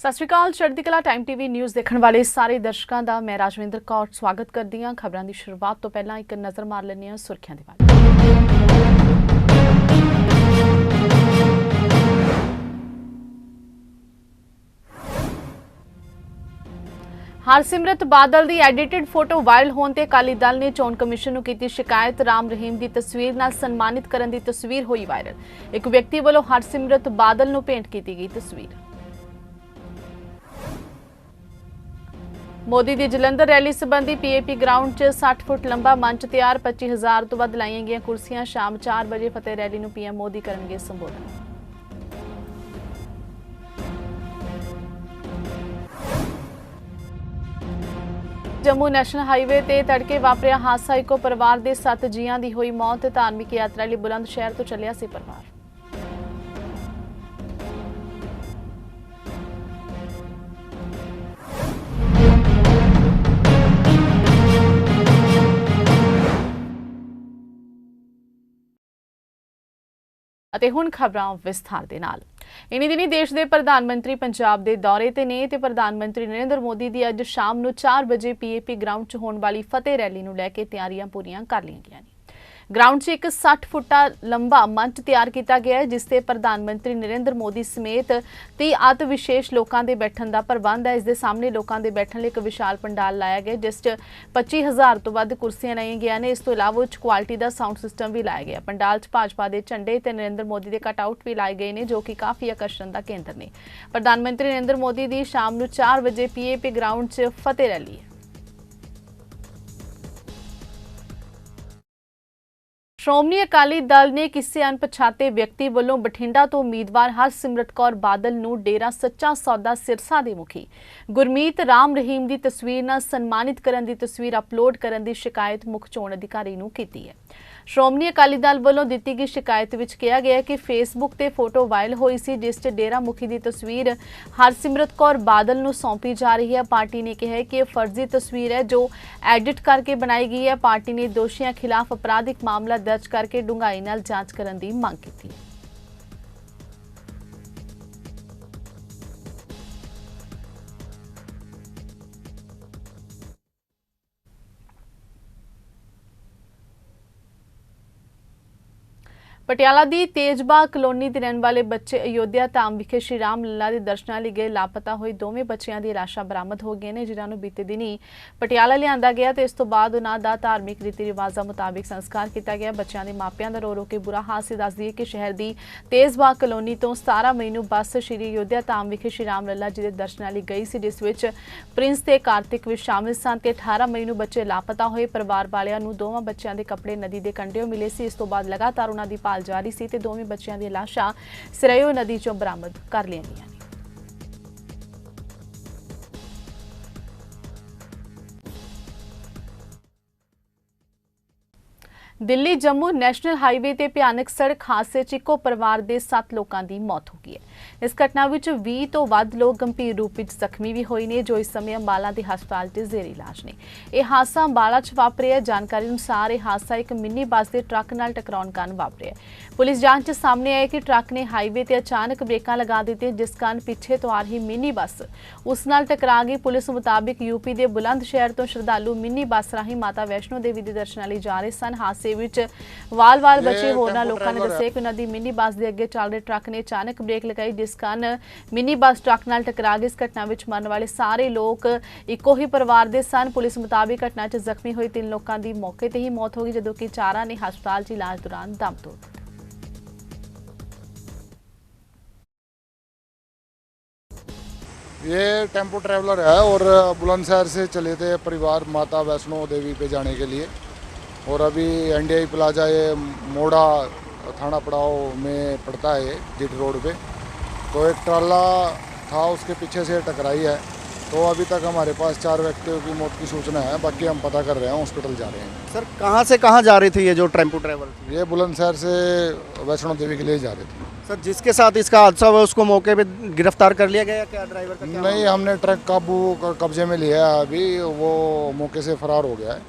ਸਤਿ ਸ਼੍ਰੀ ਅਕਾਲ, ਚੜ੍ਹਦੀ ਕਲਾ ਟਾਈਮ ਟੀਵੀ ਨਿਊਜ਼ ਦੇਖਣ ਵਾਲੇ ਸਾਰੇ ਦਰਸ਼ਕਾਂ ਦਾ। ਮੈਂ ਰਾਜਵਿੰਦਰ ਕੌਰ, ਸਵਾਗਤ ਕਰਦੀ ਹਾਂ ਖਬਰਾਂ ਦੀ ਸ਼ੁਰੂਆਤ ਤੋਂ ਪਹਿਲਾਂ ਇੱਕ ਨਜ਼ਰ ਮਾਰ ਲੈਂਦੇ ਹਾਂ ਸੁਰਖੀਆਂ ਦੇ ਵੱਲ। ਹਰਸਿਮਰਤ ਬਾਦਲ ਦੀ ਐਡੀਟਿਡ ਫੋਟੋ ਵਾਇਰਲ ਹੋਣ ਤੇ ਅਕਾਲੀ ਦਲ ਨੇ ਚੋਣ ਕਮਿਸ਼ਨ ਨੂੰ ਕੀਤੀ ਸ਼ਿਕਾਇਤ। ਰਾਮ ਰਹੀਮ ਦੀ ਤਸਵੀਰ ਨਾਲ ਸਨਮਾਨਿਤ ਕਰਨ ਦੀ ਤਸਵੀਰ ਹੋਈ ਵਾਇਰਲ ਇੱਕ ਵਿਅਕਤੀ ਵੱਲੋਂ ਹਰਸਿਮਰਤ ਬਾਦਲ ਨੂੰ ਭੇਂਟ ਕੀਤੀ ਗਈ ਤਸਵੀਰ। ਮੋਦੀ ਦੀ ਜਲੰਧਰ ਰੈਲੀ ਸੰਬੰਧੀ ਪੀਏਪੀ ਗਰਾਊਂਡ 'ਚ 60 ਫੁੱਟ ਲੰਬਾ ਮੰਚ ਤਿਆਰ 25000 ਤੋਂ ਵੱਧ ਲਾਈਆਂ ਗਈਆਂ ਕੁਰਸੀਆਂ ਸ਼ਾਮ 4 ਵਜੇ ਫਤਿਹ ਰੈਲੀ ਨੂੰ ਪੀਐਮ ਮੋਦੀ ਕਰਨਗੇ ਸੰਬੋਧਨ। ਜੰਮੂ ਨੈਸ਼ਨਲ ਹਾਈਵੇ ਤੇ ਤੜਕੇ ਵਾਪਰਿਆ ਹਾਦਸਾ, ਇੱਕੋ ਪਰਿਵਾਰ ਦੇ 7 ਜੀਆਂ ਦੀ ਹੋਈ ਮੌਤ, ਧਾਰਮਿਕ ਯਾਤਰਾ ਲਈ ਬੁਲੰਦ ਸ਼ਹਿਰ ਤੋਂ ਚੱਲਿਆ ਸੀ ਪਰਿਵਾਰ। ਅਤੇ ਹੁਣ ਖਬਰਾਂ ਵਿਸਥਾਰ ਦੇ ਨਾਲ। ਇਨੀ ਦਿਨੀ ਦੇਸ਼ ਦੇ ਪ੍ਰਧਾਨ ਮੰਤਰੀ ਪੰਜਾਬ ਦੇ ਦੌਰੇ ਤੇ ਨੇ ਤੇ ਪ੍ਰਧਾਨ ਮੰਤਰੀ ਨਰਿੰਦਰ ਮੋਦੀ ਦੀ ਅੱਜ ਸ਼ਾਮ ਨੂੰ 4 ਵਜੇ ਪੀਏਪੀ ਗਰਾਊਂਡ 'ਚ ਹੋਣ ਵਾਲੀ ਫਤਿਹ ਰੈਲੀ ਨੂੰ ਲੈ ਕੇ ਤਿਆਰੀਆਂ ਪੂਰੀਆਂ ਕਰ ਲਈਆਂ ਗਈਆਂ ਨੇ। ਗਰਾਊਂਡ 'ਚ ਇੱਕ 60 ਫੁੱਟਾ ਲੰਬਾ ਮੰਚ ਤਿਆਰ ਕੀਤਾ ਗਿਆ ਹੈ, ਜਿਸ ਤੇ ਪ੍ਰਧਾਨ ਮੰਤਰੀ ਨਰਿੰਦਰ ਮੋਦੀ ਸਮੇਤ 30 ਅਤ ਵਿਸ਼ੇਸ਼ ਲੋਕਾਂ ਦੇ ਬੈਠਣ ਦਾ ਪ੍ਰਬੰਧ ਹੈ। ਇਸ ਦੇ ਸਾਹਮਣੇ ਲੋਕਾਂ ਦੇ ਬੈਠਣ ਲਈ ਇੱਕ ਵਿਸ਼ਾਲ ਪੰਡਾਲ ਲਾਇਆ ਗਿਆ, ਜਿਸ 'ਚ 25000 ਤੋਂ ਵੱਧ ਕੁਰਸੀਆਂ ਲਾਈਆਂ ਗਈਆਂ ਨੇ। ਇਸ ਤੋਂ ਇਲਾਵਾ ਉੱਚ ਕੁਆਲਿਟੀ ਦਾ ਸਾਊਂਡ ਸਿਸਟਮ ਵੀ ਲਾਇਆ ਗਿਆ। ਪੰਡਾਲ 'ਚ ਭਾਜਪਾ ਦੇ ਝੰਡੇ ਤੇ ਨਰਿੰਦਰ ਮੋਦੀ ਦੇ ਕਟਆਊਟ ਵੀ ਲਾਏ ਗਏ ਨੇ, ਜੋ ਕਿ ਕਾਫੀ ਆਕਰਸ਼ਣ ਦਾ ਕੇਂਦਰ ਨੇ। ਪ੍ਰਧਾਨ ਮੰਤਰੀ ਨਰਿੰਦਰ ਮੋਦੀ ਦੀ ਸ਼ਾਮ ਨੂੰ 4 ਵਜੇ ਪੀਏਪੀ ਗਰਾਊਂਡ 'ਚ ਫਤਿਹ ਰੈਲੀ ਸ਼੍ਰੋਮਣੀ ਅਕਾਲੀ ਦਲ ਨੇ ਕਿਸੇ ਅਣਪਛਾਤੇ ਵਿਅਕਤੀ ਵੱਲੋਂ ਬਠਿੰਡਾ ਤੋਂ ਉਮੀਦਵਾਰ ਹਰਸਿਮਰਤ ਕੌਰ ਬਾਦਲ ਨੂੰ ਡੇਰਾ ਸੱਚਾ ਸੌਦਾ ਸਿਰਸਾ ਦੇ ਮੁਖੀ। ਗੁਰਮੀਤ ਰਾਮ ਰਹੀਮ ਦੀ ਤਸਵੀਰ ਨਾਲ ਸਨਮਾਨਿਤ ਕਰਨ ਦੀ ਤਸਵੀਰ ਅਪਲੋਡ ਕਰਨ ਦੀ ਸ਼ਿਕਾਇਤ ਮੁੱਖ ਚੋਣ ਅਧਿਕਾਰੀ ਨੂੰ ਕੀਤੀ ਹੈ। ਸ਼੍ਰੋਮਣੀ ਅਕਾਲੀ ਦਲ ਵੱਲੋਂ ਦਿੱਤੀ ਗਈ ਸ਼ਿਕਾਇਤ ਵਿੱਚ ਕਿਹਾ ਗਿਆ ਕਿ ਫੇਸਬੁੱਕ ਤੇ ਫੋਟੋ ਵਾਇਰਲ ਹੋਈ ਸੀ, ਜਿਸ 'ਚ ਡੇਰਾ ਮੁਖੀ ਦੀ ਤਸਵੀਰ ਹਰਸਿਮਰਤ ਕੌਰ ਬਾਦਲ ਨੂੰ ਸੌਂਪੀ ਜਾ ਰਹੀ ਹੈ। ਪਾਰਟੀ ਨੇ ਕਿਹਾ ਕਿ ਇਹ ਫਰਜ਼ੀ ਤਸਵੀਰ ਹੈ ਜੋ ਐਡਿਟ ਕਰਕੇ ਬਣਾਈ ਗਈ ਹੈ। ਪਾਰਟੀ ਨੇ ਦੋਸ਼ੀਆਂ ਖਿਲਾਫ ਅਪਰਾਧਿਕ ਮਾਮਲਾ ਦਰਜ ਕਰਕੇ ਡੂੰਘਾਈ ਨਾਲ ਜਾਂਚ ਕਰਨ ਦੀ ਮੰਗ ਕੀਤੀ। ਹੈ ਪਟਿਆਲਾ ਦੀ ਤੇਜਬਾਗ ਕਲੋਨੀ ਦੇ ਰਹਿਣ ਵਾਲੇ ਬੱਚੇ ਅਯੋਧਿਆ ਧਾਮ ਵਿਖੇ ਸ਼੍ਰੀ ਰਾਮ ਲੱਲਾ ਦੇ ਦਰਸ਼ਨਾਂ ਲਈ ਗਏ। ਲਾਪਤਾ ਹੋਏ ਦੋਵੇਂ ਬੱਚਿਆਂ ਦੀ ਲਾਸ਼ਾਂ ਬਰਾਮਦ ਹੋ ਗਈਆਂ ਨੇ, ਜਿਨ੍ਹਾਂ ਨੂੰ ਬੀਤੇ ਦਿਨੀ ਪਟਿਆਲਾ ਲਿਆਂਦਾ ਗਿਆ ਤੇ ਇਸ ਤੋਂ ਬਾਅਦ ਉਹਨਾਂ ਦਾ ਧਾਰਮਿਕ ਰੀਤੀ ਰਿਵਾਜ਼ਾਂ ਮੁਤਾਬਿਕ ਸੰਸਕਾਰ ਕੀਤਾ ਗਿਆ। ਬੱਚਿਆਂ ਦੇ ਮਾਪਿਆਂ ਦਾ ਰੋ ਰੋ ਕੇ ਬੁਰਾ ਹਾਲ ਸੀ। ਦੱਸਦੀ ਹੈ ਕਿ ਸ਼ਹਿਰ ਦੀ ਤੇਜਬਾਗ ਕਲੋਨੀ ਤੋਂ 17 ਮਈ ਨੂੰ ਬੱਸ ਸ਼੍ਰੀ ਅਯੋਧਿਆ ਧਾਮ ਵਿਖੇ ਸ਼੍ਰੀ ਰਾਮ ਲੱਲਾ ਜੀ ਦੇ ਦਰਸ਼ਨਾਂ ਲਈ ਗਈ ਸੀ, ਜਿਸ ਵਿੱਚ ਪ੍ਰਿੰਸ ਤੇ ਕਾਰਤਿਕ ਵੀ ਸ਼ਾਮਿਲ ਸਨ ਤੇ 18 ਮਈ ਨੂੰ ਬੱਚੇ ਲਾਪਤਾ ਹੋਏ। ਪਰਿਵਾਰ ਵਾਲਿਆਂ ਨੂੰ ਦੋਵਾਂ ਬੱਚਿਆਂ ਦੇ ਕੱਪੜੇ ਨਦੀ ਦੇ ਕੰਢਿਓਂ ਮਿਲੇ ਸੀ। ਇਸ ਤੋਂ ਬਾਅਦ ਲਗਾਤਾਰ ਉਹਨਾਂ ਦੀ ਭਾਲ ਜਾਰੀ ਸੀ ਤੇ ਦੋਵੇਂ ਬੱਚਿਆਂ ਦੀਆਂ ਲਾਸ਼ਾਂ ਸਿਰਈਓ ਨਦੀ ਚੋਂ ਬਰਾਮਦ ਕਰ ਲਈਆਂ ਗਈਆਂ ਨੇ। ਦਿੱਲੀ ਜੰਮੂ ਨੈਸ਼ਨਲ ਹਾਈਵੇ ਤੇ ਭਿਆਨਕ ਸੜਕ ਹਾਦਸੇ 'ਚ ਇੱਕੋ ਪਰਿਵਾਰ ਦੇ 7 ਲੋਕਾਂ ਦੀ ਮੌਤ ਹੋ ਗਈ ਹੈ। ਇਸ ਘਟਨਾ ਵਿੱਚ 20 ਤੋਂ ਵੱਧ ਲੋਕ ਗੰਭੀਰ ਰੂਪ ਵਿੱਚ ਜ਼ਖਮੀ ਵੀ ਹੋਏ ਨੇ ਜੋ ਇਸ ਸਮੇਂ ਅੰਬਾਲਾ ਦੇ ਹਸਪਤਾਲ 'ਚ ਜ਼ੇਰੇ ਇਲਾਜ ਨੇ। ਇਹ ਹਾਦਸਾ ਅੰਬਾਲਾ 'ਚ ਵਾਪਰਿਆ ਜਾਣਕਾਰੀ ਅਨੁਸਾਰ ਇਹ ਹਾਦਸਾ ਇੱਕ ਮਿੰਨੀ ਬੱਸ ਦੇ ਟਰੱਕ ਨਾਲ ਟਕਰਾਉਣ ਕਾਰਨ ਵਾਪਰਿਆ ਪੁਲਿਸ ਜਾਂਚ 'ਚ ਸਾਹਮਣੇ ਆਇਆ ਕਿ ਟਰੱਕ ਨੇ ਹਾਈਵੇ ਤੇ ਅਚਾਨਕ ਬ੍ਰੇਕਾਂ ਲਗਾ ਦਿੱਤੀਆਂ ਜਿਸ ਕਾਰਨ ਪਿੱਛੇ ਤੋਂ ਆ ਰਹੀ ਮਿੰਨੀ ਬੱਸ ਉਸ ਨਾਲ ਟਕਰਾ ਗਈ। ਪੁਲਿਸ ਮੁਤਾਬਿਕ ਯੂਪੀ ਦੇ ਬੁਲੰਦ ਸ਼ਹਿਰ ਤੋਂ ਸ਼ਰਧਾਲੂ ਮਿੰਨੀ ਬੱਸ ਰਾਹੀਂ ਮਾਤਾ ਵੈਸ਼ਨੋ ਦੇਵੀ ਦੇ ਦਰਸ਼ਨਾਂ ਲਈ ਜਾ ਰਹੇ ਸਨ। ਹਾਦਸੇ ਵਿੱਚ ਵਾਲ-ਵਾਲ ਬਚੇ ਹੋਰਨਾਂ ਲੋਕਾਂ ਨੇ ਦੱਸਿਆ ਕਿ ਉਹਨਾਂ ਦੀ ਮਿੰਨੀ ਬੱਸ ਦੇ ਅੱਗੇ ਚੱਲ ਰਹੇ ਟਰੱਕ ਨੇ ਅਚਾਨਕ ਬ੍ਰੇਕ ਲਗਾਈ ਜਿਸ ਕਾਰਨ ਮਿੰਨੀ ਬੱਸ ਟਰੱਕ ਨਾਲ ਟਕਰਾ ਗਈ ਇਸ ਘਟਨਾ ਵਿੱਚ ਮਰਨ ਵਾਲੇ ਸਾਰੇ ਲੋਕ ਇੱਕੋ ਹੀ ਪਰਿਵਾਰ ਦੇ ਸਨ ਪੁਲਿਸ ਮੁਤਾਬਿਕ ਘਟਨਾ 'ਚ ਜ਼ਖਮੀ ਹੋਏ ਤਿੰਨ ਲੋਕਾਂ ਦੀ ਮੌਕੇ ਤੇ ਹੀ ਮੌਤ ਹੋ ਗਈ ਜਦੋਂ ਕਿ ਚਾਰਾਂ ਨੇ ਹਸਪਤਾਲ 'ਚ ਇਲਾਜ ਦੌਰਾਨ ਦਮ ਤੋੜ ਦਿੱਤਾ ये टेम्पो ट्रैवलर है और बुलंदशहर से चले थे परिवार माता वैष्णो देवी पे जाने के लिए और अभी एनडीआई प्लाजा ये मोड़ा थाना पड़ाव में पड़ता है ये जिट रोड पे तो एक ट्राला था उसके पीछे से टकराई है तो अभी तक हमारे पास चार व्यक्तियों की मौत की सूचना है बाकी हम पता कर रहे हैं हॉस्पिटल जा रहे हैं सर कहाँ से कहाँ जा रही थी ये जो टेम्पो ट्रैवल थी ये बुलंदशहर से वैष्णो देवी के लिए जा रहे थे सर जिसके साथ इसका हादसा हुआ उसको मौके पे गिरफ्तार कर लिया गया या क्या ड्राइवर का क्या नहीं हमने ट्रक काबू कब्जे में लिया है अभी वो मौके से फरार हो गया है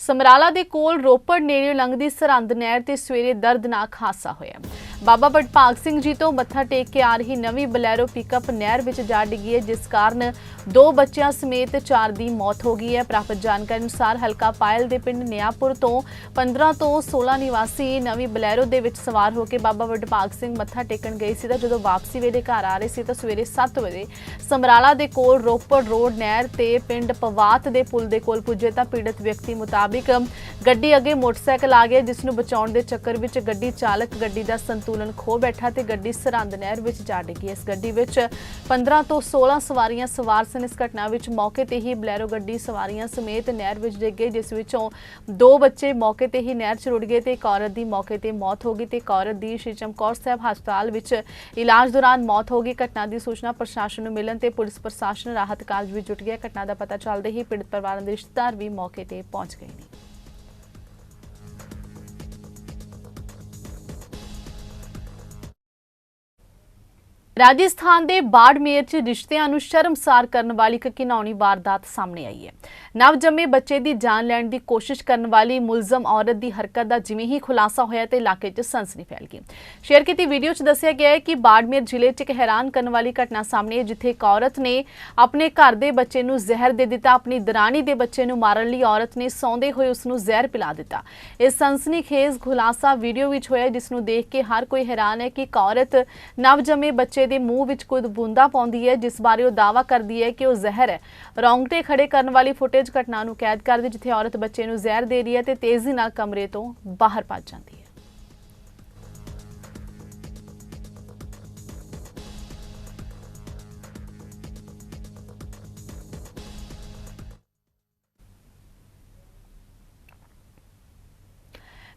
ਸਮਰਾਲਾ ਦੇ ਕੋਲ ਰੋਪੜ ਨੇੜੇ ਲੰਘਦੀ ਸਰਹੰਦ ਨਹਿਰ ਤੇ ਸਵੇਰੇ ਦਰਦਨਾਕ ਹਾਦਸਾ ਹੋਇਆ ਬਾਬਾ ਵਡਭਾਗ ਸਿੰਘ ਜੀ ਤੋਂ ਮੱਥਾ ਟੇਕ ਕੇ ਆ ਰਹੀ ਨਵੀਂ ਬਲੈਰੋ ਪਿਕਅਪ ਨਹਿਰ ਵਿੱਚ ਜਾ ਡਿੱਗੀ ਹੈ, ਜਿਸ ਕਾਰਨ ਦੋ ਬੱਚਿਆਂ ਸਮੇਤ ਚਾਰ ਦੀ ਮੌਤ ਹੋ ਗਈ ਹੈ। ਪ੍ਰਾਪਤ ਜਾਣਕਾਰੀ ਅਨੁਸਾਰ ਹਲਕਾ ਪਾਇਲ ਦੇ ਪਿੰਡ ਨਿਆਪੁਰ ਤੋਂ 15 ਤੋਂ 16 ਨਿਵਾਸੀ ਨਵੀਂ ਬਲੈਰੋ ਦੇ ਵਿੱਚ ਸਵਾਰ ਹੋ ਕੇ ਬਾਬਾ ਵਡਭਾਗ ਸਿੰਘ ਮੱਥਾ ਟੇਕਣ ਗਏ ਸੀ ਤਾਂ ਜਦੋਂ ਵਾਪਸੀ ਵੇਲੇ ਘਰ ਆ ਰਹੇ ਸੀ ਤਾਂ ਸਵੇਰੇ 7 ਵਜੇ ਸਮਰਾਲਾ ਦੇ ਕੋਲ ਰੋਪੜ ਰੋਡ ਨਹਿਰ ਤੇ ਪਿੰਡ ਪਵਾਤ ਦੇ ਪੁਲ ਦੇ ਕੋਲ ਪੁੱਜੇ ਤਾਂ ਪੀੜਤ ਵਿਅਕਤੀ ਮੁਤਾਬਿਕ ਗੱਡੀ ਅੱਗੇ ਮੋਟਰਸਾਈਕਲ ਆ ਗਿਆ, ਜਿਸ ਨੂੰ ਬਚਾਉਣ ਦੇ ਚੱਕਰ ਵਿੱਚ ਗੱਡੀ ਚਾਲਕ ਗੱਡੀ ਦਾ ਸੰਤੁਲਨ ਖੋ ਬੈਠਾ ਤੇ ਗੱਡੀ ਸਰਹੰਦ ਨਹਿਰ ਵਿੱਚ ਜਾ ਡਿੱਗੀ। ਇਸ ਗੱਡੀ ਵਿੱਚ 15 ਤੋਂ 16 ਸਵਾਰੀਆਂ ਸਵਾਰ ਸਨ। ਇਸ ਘਟਨਾ ਵਿੱਚ ਮੌਕੇ ਤੇ ਹੀ ਬਲੈਰੋ ਗੱਡੀ ਸਵਾਰੀਆਂ ਸਮੇਤ ਨਹਿਰ ਵਿੱਚ ਡਿੱਗ ਗਈ, ਜਿਸ ਵਿੱਚੋਂ ਦੋ ਬੱਚੇ ਮੌਕੇ ਤੇ ਹੀ ਨਹਿਰ 'ਚ ਰੁੜ ਗਏ ਤੇ ਇੱਕ ਔਰਤ ਦੀ ਮੌਕੇ ਤੇ ਮੌਤ ਹੋ ਗਈ ਤੇ ਇੱਕ ਔਰਤ ਦੀ ਸ਼੍ਰੀ ਚਮਕੌਰ ਸਾਹਿਬ ਹਸਪਤਾਲ ਵਿੱਚ ਇਲਾਜ ਦੌਰਾਨ ਮੌਤ ਹੋ ਗਈ। ਘਟਨਾ ਦੀ ਸੂਚਨਾ ਪ੍ਰਸ਼ਾਸਨ ਨੂੰ ਮਿਲਣ ਤੇ ਪੁਲਿਸ ਪ੍ਰਸ਼ਾਸਨ ਰਾਹਤ ਕਾਰਜ ਵਿੱਚ ਜੁਟ ਗਿਆ। ਘਟਨਾ ਦਾ ਪਤਾ ਚੱਲਦੇ ਹੀ ਪੀੜਤ ਪਰਿਵਾਰਾਂ ਦੇ ਰਿਸ਼ਤੇਦਾਰ ਵੀ ਮੌਕੇ ਤੇ ਪਹੁੰਚ ਗਏ ਨੇ। ਰਾਜਸਥਾਨ ਦੇ ਬਾੜਮੇਰ 'ਚ ਰਿਸ਼ਤਿਆਂ ਨੂੰ ਸ਼ਰਮਸਾਰ ਕਰਨ ਵਾਲੀ ਇੱਕ ਘਿਨਾਉਣੀ ਵਾਰਦਾਤ ਸਾਹਮਣੇ ਆਈ ਹੈ। ਨਵਜੰਮੇ ਬੱਚੇ ਦੀ ਜਾਨ ਲੈਣ ਦੀ ਕੋਸ਼ਿਸ਼ ਕਰਨ ਵਾਲੀ ਮੁਲਜ਼ਮ ਔਰਤ ਦੀ ਹਰਕਤ ਦਾ ਜਿਵੇਂ ਹੀ ਖੁਲਾਸਾ ਹੋਇਆ ਤੇ ਇਲਾਕੇ 'ਚ ਸਨਸਨੀ ਫੈਲ ਗਈ। ਸ਼ੇਅਰ ਕੀਤੀ ਵੀਡੀਓ 'ਚ ਦੱਸਿਆ ਗਿਆ ਹੈ ਕਿ ਬਾੜਮੇਰ ਜ਼ਿਲ੍ਹੇ 'ਚ ਇੱਕ ਹੈਰਾਨ ਕਰਨ ਵਾਲੀ ਘਟਨਾ ਸਾਹਮਣੇ ਹੈ ਜਿੱਥੇ ਇੱਕ ਔਰਤ ਨੇ ਆਪਣੇ ਘਰ ਦੇ ਬੱਚੇ ਨੂੰ ਜ਼ਹਿਰ ਦੇ ਦਿੱਤਾ, ਆਪਣੀ ਦਰਾਣੀ ਦੇ ਬੱਚੇ ਨੂੰ ਮਾਰਨ ਲਈ ਔਰਤ ਨੇ ਸੌਂਦੇ ਹੋਏ ਉਸ ਨੂੰ ਜ਼ਹਿਰ ਪਿਲਾ ਦਿੱਤਾ। ਇਹ ਸਨਸਨੀਖੇਜ਼ ਖੁਲਾਸਾ ਵੀਡੀਓ ਵਿੱਚ ਹੋਇਆ ਜਿਸ ਨੂੰ ਦੇਖ ਕੇ ਹਰ ਕੋਈ ਹੈਰਾਨ ਹੈ ਕਿ ਇੱਕ ਔਰਤ ਨਵਜੰਮੇ ਬੱਚੇ ਦੇ ਮੂੰਹ ਵਿੱਚ ਕੁਝ ਬੂੰਦਾਂ ਪਾਉਂਦੀ ਹੈ, ਜਿਸ ਬਾਰੇ ਉਹ ਦਾਅਵਾ ਕਰਦੀ ਹੈ ਕਿ ਉਹ ਜ਼ਹਿਰ ਹੈ। ਰੌਂਗਟੇ ਖੜੇ ਕਰਨ ਵਾਲੀ ਫੁਟੇਜ ਘਟਨਾ ਨੂੰ ਕੈਦ ਕਰਦੀ ਜਿੱਥੇ ਔਰਤ ਬੱਚੇ ਨੂੰ ਜ਼ਹਿਰ ਦੇ ਰਹੀ ਹੈ ਤੇ ਤੇਜ਼ੀ ਨਾਲ ਕਮਰੇ ਤੋਂ ਬਾਹਰ ਭੱਜ ਜਾਂਦੀ ਹੈ।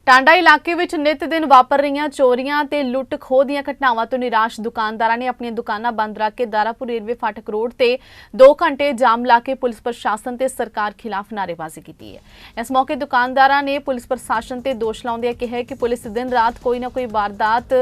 ਟਾਂਡਾ ਇਲਾਕੇ ਵਿੱਚ ਨਿਤ ਦਿਨ ਵਾਪਰ ਰਹੀਆਂ ਚੋਰੀਆਂ ਤੇ ਲੁੱਟ ਖੋਹ ਦੀਆਂ ਘਟਨਾਵਾਂ ਤੋਂ ਨਿਰਾਸ਼ ਦੁਕਾਨਦਾਰਾਂ ਨੇ ਆਪਣੀਆਂ ਦੁਕਾਨਾਂ ਬੰਦ ਰੱਖ ਕੇ ਦਾਰਾਪੁਰ ਰੇਲਵੇ ਫਾਟਕ ਰੋਡ ਤੇ 2 ਘੰਟੇ ਜਾਮ ਲਾ ਕੇ ਪੁਲਿਸ ਪ੍ਰਸ਼ਾਸਨ ਤੇ ਸਰਕਾਰ ਖਿਲਾਫ ਨਾਅਰੇਬਾਜ਼ੀ ਕੀਤੀ ਹੈ। ਇਸ ਮੌਕੇ ਦੁਕਾਨਦਾਰਾਂ ਨੇ ਪੁਲਿਸ ਪ੍ਰਸ਼ਾਸਨ ਤੇ ਦੋਸ਼ ਲਾਉਂਦਿਆਂ ਕਿਹਾ ਕਿ ਪੁਲਿਸ ਦਿਨ ਰਾਤ ਕੋਈ ਨਾ ਕੋਈ ਵਾਰਦਾਤ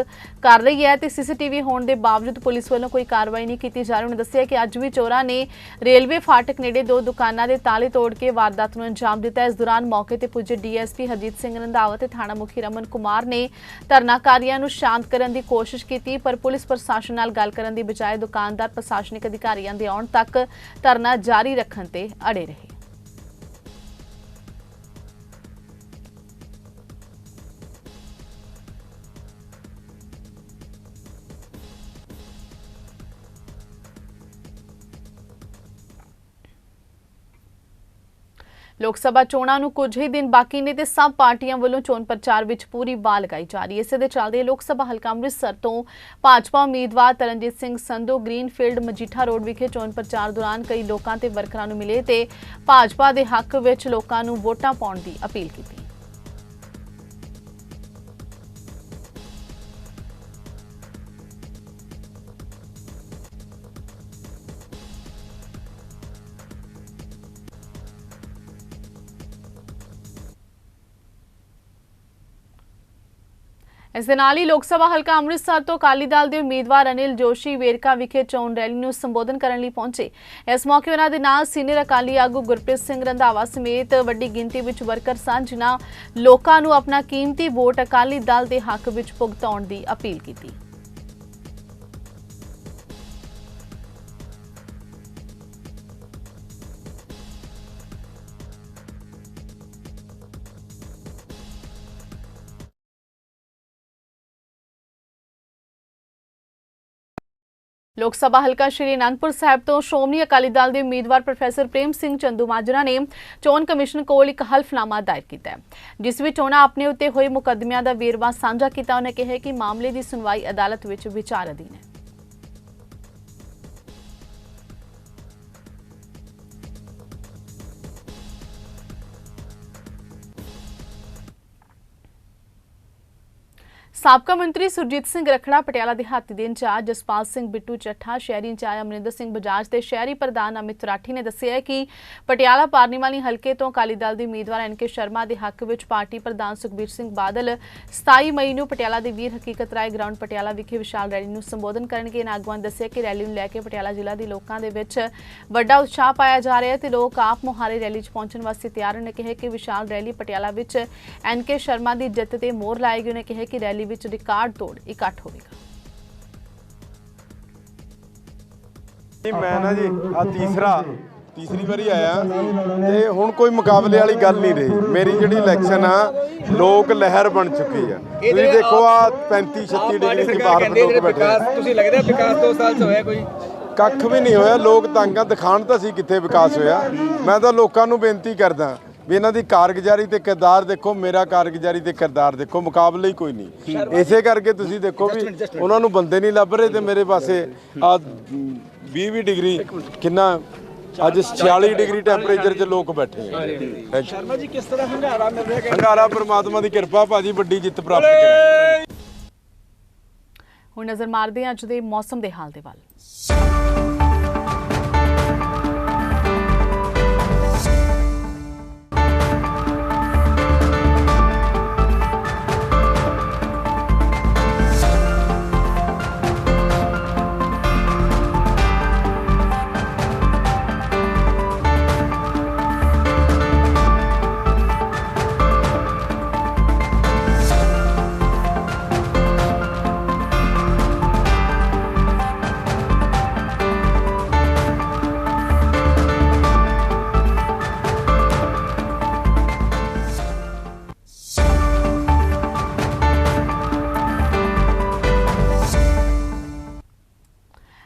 ਕਰ ਰਹੀ ਹੈ ਤੇ ਸੀਸੀਟੀਵੀ ਹੋਣ ਦੇ ਬਾਵਜੂਦ ਪੁਲਿਸ ਵੱਲੋਂ ਕੋਈ ਕਾਰਵਾਈ ਨਹੀਂ ਕੀਤੀ ਜਾ ਰਹੀ। ਉਹਨਾਂ ਦੱਸਿਆ ਕਿ ਅੱਜ ਵੀ ਚੋਰਾਂ ਨੇ ਰੇਲਵੇ ਫਾਟਕ ਨੇੜੇ ਦੋ ਦੁਕਾਨਾਂ ਦੇ ਤਾਲੇ ਤੋੜ ਕੇ ਵਾਰਦਾਤ ਨੂੰ ਅੰਜਾਮ ਦਿੱਤਾ। ਇਸ ਦੌਰਾਨ ਮੌਕੇ ਤੇ ਪੁੱਜੇ ਡੀਐਸਪੀ ਹਰਜੀਤ ਸਿੰਘ ਰੰਧਾਵਾ ਤੇ ਥਾਣਾ ਮੁਖੀ ਰਮਨ ਕੁਮਾਰ ਨੇ ਧਰਨਾਕਾਰੀਆਂ ਨੂੰ ਸ਼ਾਂਤ ਕਰਨ ਦੀ ਕੋਸ਼ਿਸ਼ ਕੀਤੀ, ਪਰ ਪੁਲਿਸ ਪ੍ਰਸ਼ਾਸਨ ਨਾਲ ਗੱਲ ਕਰਨ ਦੀ ਬਜਾਏ ਦੁਕਾਨਦਾਰ ਪ੍ਰਸ਼ਾਸਨਿਕ ਅਧਿਕਾਰੀਆਂ ਦੇ ਆਉਣ ਤੱਕ ਧਰਨਾ ਜਾਰੀ ਰੱਖਣ ਤੇ ਅੜੇ ਰਹੇ। ਲੋਕ ਸਭਾ ਚੋਣਾਂ ਨੂੰ ਕੁਝ ਹੀ ਦਿਨ ਬਾਕੀ ਨੇ ਤੇ ਸਭ ਪਾਰਟੀਆਂ ਵੱਲੋਂ ਚੋਣ ਪ੍ਰਚਾਰ ਵਿੱਚ ਪੂਰੀ ਵਾਹ ਲਗਾਈ ਜਾ ਰਹੀ ਹੈ। ਇਸੇ ਦੇ ਚੱਲਦੇ ਲੋਕ ਸਭਾ ਹਲਕਾ ਅੰਮ੍ਰਿਤਸਰ ਤੋਂ ਭਾਜਪਾ ਉਮੀਦਵਾਰ ਤਰਨਜੀਤ ਸਿੰਘ ਸੰਧੂ, ਗ੍ਰੀਨਫੀਲਡ ਮਜੀਠਾ ਰੋਡ ਵਿਖੇ ਚੋਣ ਪ੍ਰਚਾਰ ਦੌਰਾਨ ਕਈ ਲੋਕਾਂ ਤੇ ਵਰਕਰਾਂ ਨੂੰ ਮਿਲੇ ਤੇ ਭਾਜਪਾ ਦੇ ਹੱਕ ਵਿੱਚ ਲੋਕਾਂ ਨੂੰ ਵੋਟਾਂ ਪਾਉਣ ਦੀ ਅਪੀਲ ਕੀਤੀ। ਇਸ ਦੇ ਨਾਲ ਹੀ ਲੋਕ ਸਭਾ ਹਲਕਾ ਅੰਮ੍ਰਿਤਸਰ ਤੋਂ ਅਕਾਲੀ ਦਲ ਦੇ ਉਮੀਦਵਾਰ ਅਨਿਲ ਜੋਸ਼ੀ ਵੇਰਕਾ ਵਿਖੇ ਚੋਣ ਰੈਲੀ ਨੂੰ ਸੰਬੋਧਨ ਕਰਨ ਲਈ ਪਹੁੰਚੇ। ਇਸ ਮੌਕੇ ਉਹਨਾਂ ਦੇ ਨਾਲ ਸੀਨੀਅਰ ਅਕਾਲੀ ਆਗੂ ਗੁਰਪ੍ਰੀਤ ਸਿੰਘ ਰੰਧਾਵਾ ਸਮੇਤ ਵੱਡੀ ਗਿਣਤੀ ਵਿੱਚ ਵਰਕਰ ਸਨ, ਜਿਨ੍ਹਾਂ ਲੋਕਾਂ ਨੂੰ ਆਪਣਾ ਕੀਮਤੀ ਵੋਟ ਅਕਾਲੀ ਦਲ ਦੇ ਹੱਕ ਵਿੱਚ ਭੁਗਤਾਉਣ ਦੀ ਅਪੀਲ ਕੀਤੀ। ਲੋਕ ਸਭਾ ਹਲਕਾ ਸ਼੍ਰੀ ਅਨੰਦਪੁਰ ਸਾਹਿਬ ਤੋਂ ਸ਼੍ਰੋਮਣੀ ਅਕਾਲੀ ਦਲ ਦੇ ਉਮੀਦਵਾਰ ਪ੍ਰੋਫੈਸਰ ਪ੍ਰੇਮ ਸਿੰਘ ਚੰਦੂ ਮਾਜਰਾ ਨੇ ਚੋਣ ਕਮਿਸ਼ਨ ਕੋਲ ਇੱਕ ਹਲਫਨਾਮਾ ਦਾਇਰ ਕੀਤਾ ਜਿਸ ਵਿੱਚ ਉਹਨਾਂ ਆਪਣੇ ਉੱਤੇ ਹੋਏ ਮੁਕੱਦਮਿਆਂ ਦਾ ਵੇਰਵਾ ਸਾਂਝਾ ਕੀਤਾ। ਉਹਨੇ ਕਿਹਾ ਕਿ ਮਾਮਲੇ ਦੀ ਸੁਣਵਾਈ ਅਦਾਲਤ ਵਿੱਚ ਵਿਚਾਰ ਅਧੀਨ ਹੈ। ਸਾਬਕਾ ਮੰਤਰੀ ਸੁਰਜੀਤ ਸਿੰਘ ਰਖੜਾ ਪਟਿਆਲਾ ਦਿਹਾਤੀ ਦੇ ਇੰਚਾਰਜ ਜਸਪਾਲ ਸਿੰਘ ਬਿੱਟੂ ਚੱਠਾ, ਸ਼ਹਿਰੀ ਇੰਚਾਰਜ ਅਮਰਿੰਦਰ ਸਿੰਘ ਬਜਾਜ ਤੇ ਸ਼ਹਿਰੀ ਪ੍ਰਧਾਨ ਅਮਿਤ ਰਾਠੀ ਨੇ ਦੱਸਿਆ ਕਿ ਪਟਿਆਲਾ ਪਾਰਲੀਮਾਨੀ ਹਲਕੇ ਤੋਂ ਅਕਾਲੀ ਦਲ ਦੀ ਉਮੀਦਵਾਰ ਐਨਕੇ ਸ਼ਰਮਾ ਦੇ ਹੱਕ ਵਿੱਚ ਪਾਰਟੀ ਪ੍ਰਧਾਨ ਸੁਖਬੀਰ ਸਿੰਘ ਬਾਦਲ 27 ਮਈ ਨੂੰ ਪਟਿਆਲਾ ਦੇ ਵੀਰ ਹਕੀਕਤ ਰਾਏ ਗਰਾਊਂਡ ਪਟਿਆਲਾ ਵਿਖੇ ਵਿਸ਼ਾਲ ਰੈਲੀ ਨੂੰ ਸੰਬੋਧਨ ਕਰਨਗੇ। ਇਹਨਾਂ ਆਗੂਆਂ ਨੇ ਦੱਸਿਆ ਕਿ ਰੈਲੀ ਨੂੰ ਲੈ ਕੇ ਪਟਿਆਲਾ ਜ਼ਿਲ੍ਹਾ ਦੇ ਲੋਕਾਂ ਦੇ ਵਿੱਚ ਵੱਡਾ ਉਤਸ਼ਾਹ ਪਾਇਆ ਜਾ ਰਿਹਾ ਹੈ ਤੇ ਲੋਕ ਆਪ ਮੁਹਾਰੇ ਰੈਲੀ 'ਚ ਪਹੁੰਚਣ ਵਾਸਤੇ ਤਿਆਰ ਨੇ। ਕਿਹਾ ਕਿ ਵਿਸ਼ਾਲ ਰੈਲੀ ਪਟਿਆਲਾ ਵਿੱਚ ਐਨਕੇ ਸ਼ਰਮਾ ਦੀ ਜਿੱਤ ਤੇ ਮੋਹਰ ਲਾਏਗੀ ਉਹਨੇ ਕਿਹਾ ਕਿ ਰੈਲੀ ਵਿੱਚ ਰਿਕਾਰਡ ਤੋੜ ਇਕੱਠ ਹੋਵੇਗਾ। ਜੀ ਮੈਂ ਨਾ ਜੀ ਆ ਤੀਸਰਾ ਤੀਸਰੀ ਵਾਰੀ ਆਇਆ ਤੇ ਹੁਣ ਕੋਈ ਮੁਕਾਬਲੇ ਵਾਲੀ ਗੱਲ ਨਹੀਂ ਰਹੀ। ਮੇਰੀ ਜਿਹੜੀ ਇਲੈਕਸ਼ਨ ਆ ਲੋਕ ਲਹਿਰ ਬਣ ਚੁੱਕੀ ਆ। ਤੁਸੀਂ ਦੇਖੋ ਆ 35 36 ਡਿਗਰੀ ਦੀ ਬਾਹਰ ਲੋਕ ਬੈਠੇ ਤੁਸੀਂ ਲੱਗਦਾ ਵਿਕਾਸ 2 ਸਾਲ ਚ ਹੋਇਆ ਕੋਈ? ਕੱਖ ਵੀ ਨਹੀਂ ਹੋਇਆ ਲੋਕ ਤੰਗਾਂ ਦਿਖਾਣ ਤਾਂ ਸੀ ਕਿੱਥੇ ਵਿਕਾਸ ਹੋਇਆ। ਮੈਂ ਤਾਂ ਲੋਕਾਂ ਨੂੰ ਬੇਨਤੀ ਕਰਦਾ ਵੀ ਇਹਨਾਂ ਦੀ ਕਾਰਗੁਜ਼ਾਰੀ ਤੇ ਕਿਰਦਾਰ ਦੇਖੋ ਮੇਰਾ ਕਾਰਗੁਜ਼ਾਰੀ ਤੇ ਕਿਰਦਾਰ ਦੇਖੋ ਮੁਕਾਬਲੇ ਹੀ ਕੋਈ ਨਹੀਂ। ਇਸੇ ਕਰਕੇ ਤੁਸੀਂ ਦੇਖੋ ਵੀ ਉਹਨਾਂ ਨੂੰ ਬੰਦੇ ਨਹੀਂ ਲੱਭ ਰਹੇ ਤੇ ਮੇਰੇ ਪਾਸੇ ਆ 20 20 ਡਿਗਰੀ ਕਿੰਨਾ ਅੱਜ 46 ਡਿਗਰੀ ਟੈਂਪਰੇਚਰ 'ਚ ਲੋਕ ਬੈਠੇ ਆ. ਸ਼ਰਮਾ ਜੀ ਕਿਸ ਤਰ੍ਹਾਂ ਹੰਗਾਰਾ ਮਿਲ ਰਿਹਾ ਹੰਗਾਰਾ ਪ੍ਰਮਾਤਮਾ ਦੀ ਕਿਰਪਾ ਭਾਜੀ ਵੱਡੀ ਜਿੱਤ ਪ੍ਰਾਪਤ ਕਰਾਂਗੇ ਹੁਣ ਨਜ਼ਰ ਮਾਰਦੇ ਹਾਂ ਅੱਜ ਦੇ ਮੌਸਮ ਦੇ ਹਾਲ ਦੇ ਵੱਲ।